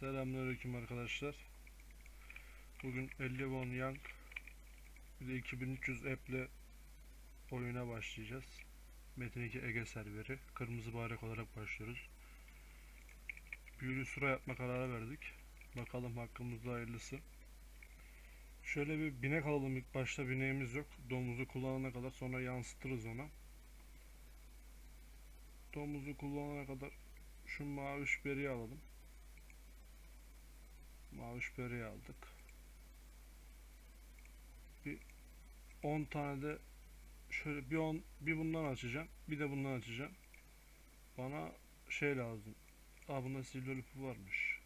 Selamünaleyküm arkadaşlar. Bugün 50 won Young bir de 2300 App'le oyuna başlayacağız. Metin 2 Ege serveri. Kırmızı bayrak olarak başlıyoruz. Büyülü sura yapma kararı verdik. Bakalım hakkımızda hayırlısı. Şöyle bir binek alalım ilk başta bineğimiz yok. Domuzu kullanana kadar sonra yansıtırız ona. Domuzu kullanana kadar şu mavi şüpheriyi alalım. Mavi şüpheriyi aldık. Bir 10 tane de şöyle bir 10 bir bundan açacağım. Bir de bundan açacağım. Bana şey lazım. Aa bunda lollipop varmış.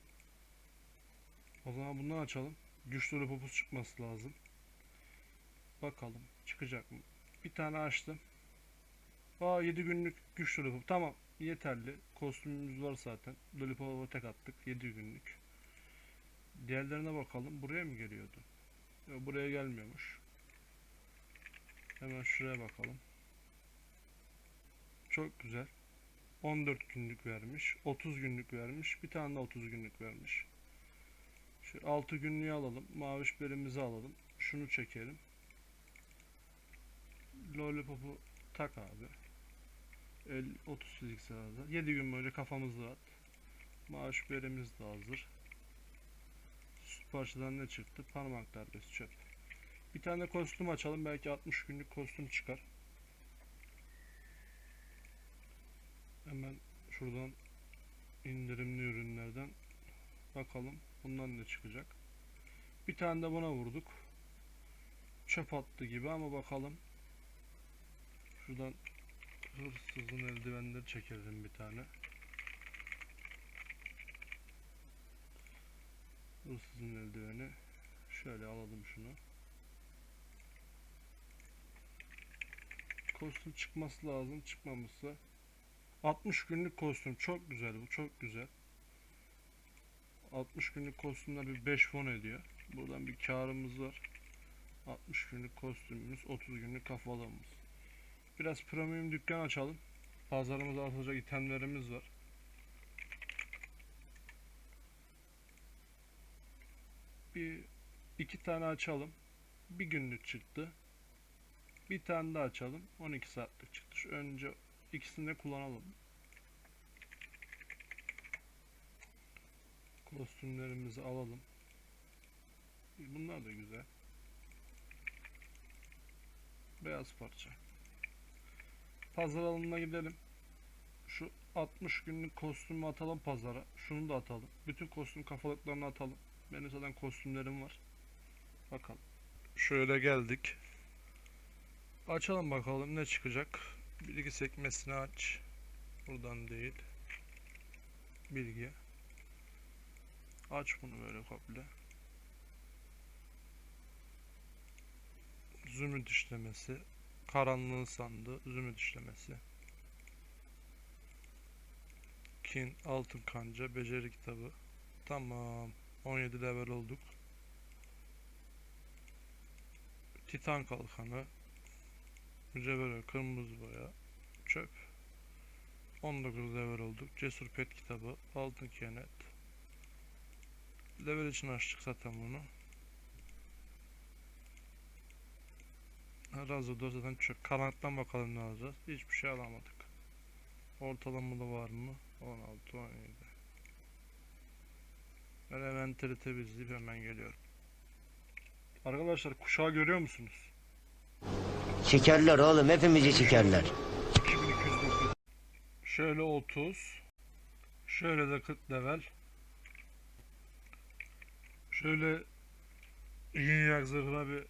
O zaman bundan açalım. Güçlü lollipop'uz çıkması lazım. Bakalım çıkacak mı? Bir tane açtım. Aa 7 günlük güçlü lollipop. Tamam yeterli. Kostümümüz var zaten. Lollipop'a tek attık. 7 günlük. Diğerlerine bakalım. Buraya mı geliyordu? Yok, buraya gelmiyormuş. Hemen şuraya bakalım. Çok güzel. 14 günlük vermiş. 30 günlük vermiş. Bir tane de 30 günlük vermiş. Şu 6 günlüğü alalım. Maviş berimizi alalım. Şunu çekelim. Lollipop'u tak abi. 50, 30 fiziksel hazır. 7 gün boyunca kafamız rahat. Maaş berimiz de hazır. Parçadan ne çıktı? Parmak darbesi çöp. Bir tane kostüm açalım. Belki 60 günlük kostüm çıkar. Hemen şuradan indirimli ürünlerden bakalım. Bundan ne çıkacak? Bir tane de buna vurduk. Çöp attı gibi ama bakalım. Şuradan hırsızın eldivenleri çekelim bir tane. Hırsızın eldiveni. Şöyle alalım şunu. Kostüm çıkması lazım. Çıkmamışsa. 60 günlük kostüm. Çok güzel bu. Çok güzel. 60 günlük kostümler bir 5 fon ediyor. Buradan bir karımız var. 60 günlük kostümümüz. 30 günlük kafalığımız. Biraz premium dükkan açalım. Pazarımıza atacak itemlerimiz var. Bir iki tane açalım. Bir günlük çıktı. Bir tane daha açalım. 12 saatlik çıktı. Şu önce ikisini de kullanalım. Kostümlerimizi alalım. Bunlar da güzel. Beyaz parça. Pazar alanına gidelim. Şu 60 günlük kostümü atalım pazara. Şunu da atalım. Bütün kostüm kafalıklarını atalım. Benim zaten kostümlerim var. Bakalım. Şöyle geldik. Açalım bakalım ne çıkacak. Bilgi sekmesini aç. Buradan değil. Bilgi. Aç bunu böyle komple. Zümrüt işlemesi. Karanlığın sandığı. Zümrüt işlemesi. Kin, altın kanca, beceri kitabı. Tamam. 17 level olduk. Titan kalkanı. Mücevher kırmızı boya. Çöp. 19 level olduk. Cesur pet kitabı. Altın kenet. Level için açtık zaten bunu. Razodor zaten çöp. Karanlıktan bakalım ne alacağız. Hiçbir şey alamadık. Ortalamalı var mı? 16, 17. Ben envanteri temizleyip hemen geliyorum. Arkadaşlar kuşağı görüyor musunuz? Şekerler oğlum hepimizi şekerler. 2209. Şöyle 30. Şöyle de 40 level. Şöyle yin yak zırhına bir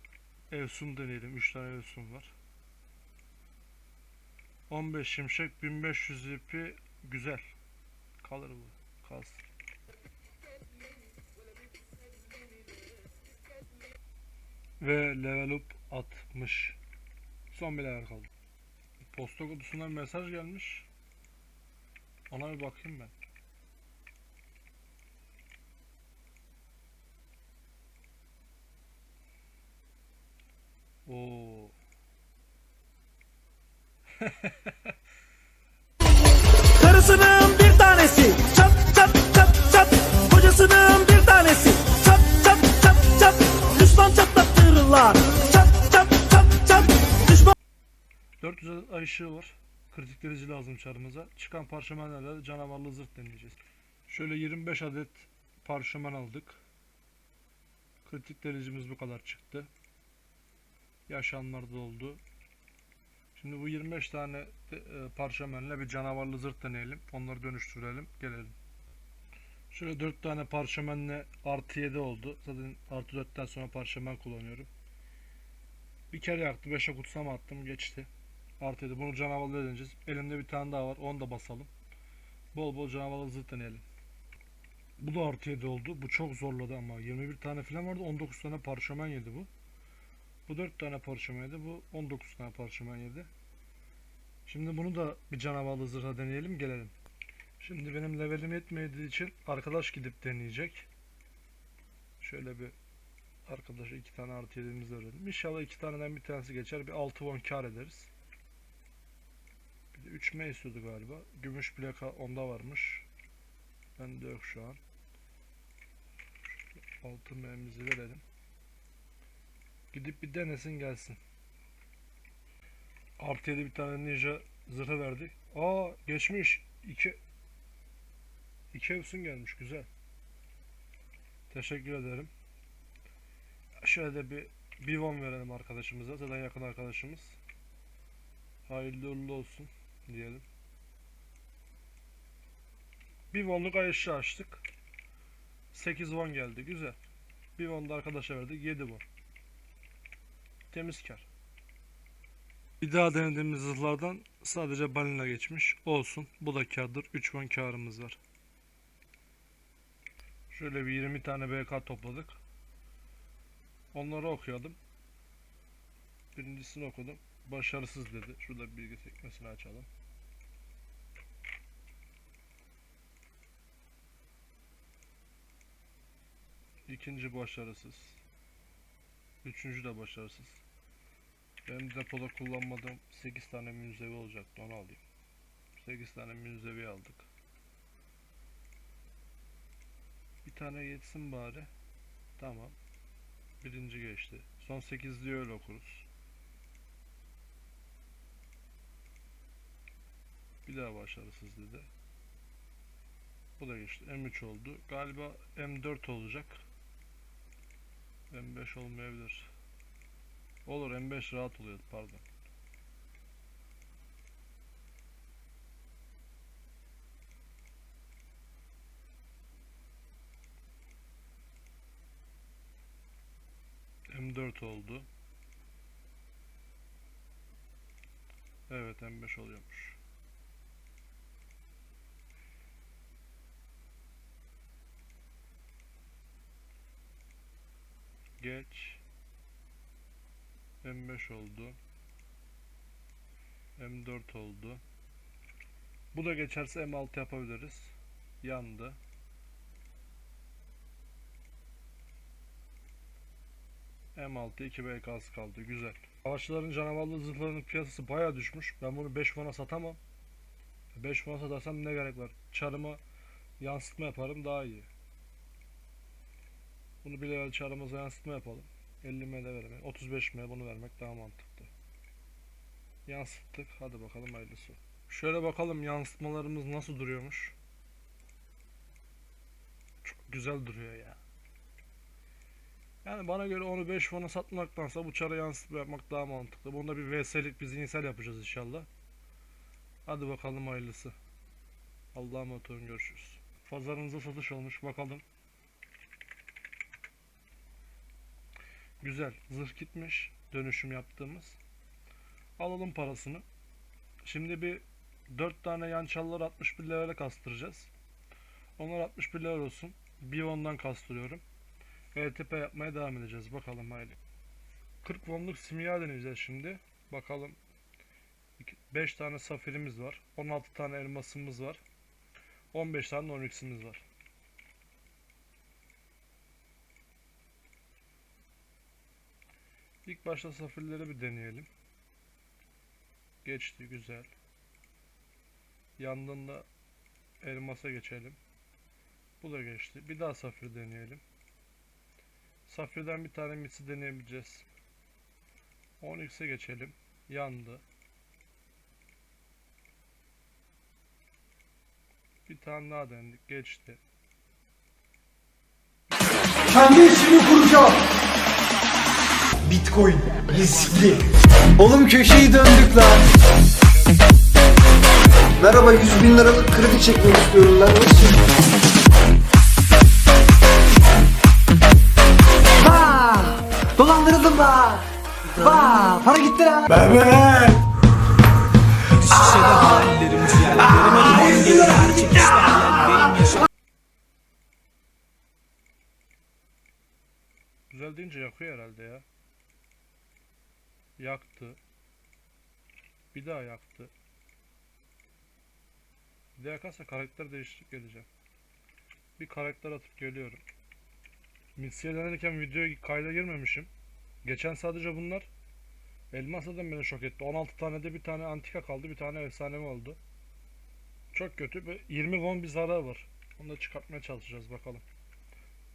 Evsun deneyelim. 3 tane Evsun var. 15 şimşek 1500 ipi güzel. Kalır bu. Kalsın. Ve level up 60. Son bir level kaldı. Posta kutusundan mesaj gelmiş. Ona bir bakayım ben. Oo. Karısının silahla. Çat çat çat çat. Düşman. 400 ay ışığı var. Kritik derece lazım çarımıza. Çıkan parşömenlerle canavarlı zırt deneyeceğiz. Şöyle 25 adet parşömen aldık. Kritik derecemiz bu kadar çıktı. Yaşanlar da oldu. Şimdi bu 25 tane e, parşömenle bir canavarlı zırt deneyelim. Onları dönüştürelim. Gelelim. Şöyle 4 tane parşömenle artı 7 oldu. Zaten artı 4'ten sonra parşömen kullanıyorum. Bir kere yaktı. 5'e kutsama attım. Geçti. Artı 7. Bunu canavarlı deneyeceğiz. Elimde bir tane daha var. Onu da basalım. Bol bol canavarlı zırt deneyelim. Bu da artı 7 oldu. Bu çok zorladı ama. 21 tane falan vardı. 19 tane parşömen yedi bu. Bu 4 tane parşömen yedi. Bu 19 tane parşömen yedi. Şimdi bunu da bir canavarlı zırha deneyelim. Gelelim. Şimdi benim levelim yetmediği için arkadaş gidip deneyecek. Şöyle bir arkadaşa iki tane artı yediğimizi verelim. İnşallah iki taneden bir tanesi geçer. Bir 6 won kar ederiz. Bir de 3 M istiyordu galiba. Gümüş plaka onda varmış. Bende yok şu an. 6 M'mizi verelim. Gidip bir denesin gelsin. Artı 7 bir tane ninja zırhı verdik. Aa geçmiş. 2 2 Efsun gelmiş güzel. Teşekkür ederim. Şöyle de bir bir won verelim arkadaşımıza. Zaten yakın arkadaşımız. Hayırlı uğurlu olsun diyelim. Bir wonluk ayışı açtık. 8 won geldi. Güzel. Bir won da arkadaşa verdik. 7 won. Temiz kar. Bir daha denediğimiz zırhlardan sadece balina geçmiş. Olsun. Bu da kardır. 3 won karımız var. Şöyle bir 20 tane BK topladık. Onları okuyordum. Birincisini okudum. Başarısız dedi. Şurada bilgi sekmesini açalım. İkinci başarısız. Üçüncü de başarısız. Benim depoda kullanmadığım 8 tane münzevi olacaktı onu alayım. 8 tane münzevi aldık. Bir tane yetsin bari. Tamam. Birinci geçti. Son 8 diye öyle okuruz. Bir daha başarısız dedi. Bu da geçti. M3 oldu. Galiba M4 olacak. M5 olmayabilir. Olur M5 rahat oluyor pardon. M4 oldu. Evet M5 oluyormuş. Geç. M5 oldu. M4 oldu. Bu da geçerse M6 yapabiliriz. Yandı. M6 2 BK'sı kaldı. Güzel. Savaşçıların canavarlı zırhlarının piyasası baya düşmüş. Ben bunu 5 fona satamam. 5 fona satarsam ne gerek var? Çarıma yansıtma yaparım daha iyi. Bunu bir level çarımıza yansıtma yapalım. 50 M de verelim. 35 M bunu vermek daha mantıklı. Yansıttık. Hadi bakalım hayırlısı. Şöyle bakalım yansıtmalarımız nasıl duruyormuş. Çok güzel duruyor ya. Yani bana göre onu 5 fona satmaktansa bu çara yansıtma yapmak daha mantıklı. Bunda bir VS'lik bir zihinsel yapacağız inşallah. Hadi bakalım hayırlısı. Allah'a emanet olun görüşürüz. Pazarınıza satış olmuş bakalım. Güzel. Zırh gitmiş. Dönüşüm yaptığımız. Alalım parasını. Şimdi bir 4 tane yan çalılar 61 liraya kastıracağız. Onlar 61 lira olsun. Bir ondan kastırıyorum. ETP yapmaya devam edeceğiz. Bakalım haydi. 40 wonluk simya deneyeceğiz şimdi. Bakalım. 5 tane safirimiz var. 16 tane elmasımız var. 15 tane onyx'imiz var. İlk başta safirleri bir deneyelim. Geçti güzel. Yandığında elmasa geçelim. Bu da geçti. Bir daha safir deneyelim. Safirden bir tane mitsi deneyebileceğiz. 10x'e geçelim. Yandı. Bir tane daha denedik. Geçti. Kendi işimi kuracağım. Bitcoin riskli. Oğlum köşeyi döndük lan. Merhaba 100 bin liralık kredi çekmek istiyorum lan. Nasıl? Dolandırıldım da. Vaa! Para gitti lan. Güzel deyince yakıyor herhalde ya. Yaktı. Bir daha yaktı. Bir de yakarsa karakter değişiklik geleceğim. Bir karakter atıp geliyorum. Mitsiye denerken videoya kayda girmemişim. Geçen sadece bunlar. Elmas zaten beni şok etti. 16 tane de bir tane antika kaldı. Bir tane efsanevi oldu. Çok kötü. Ve 20 won bir zarar var. Onu da çıkartmaya çalışacağız bakalım.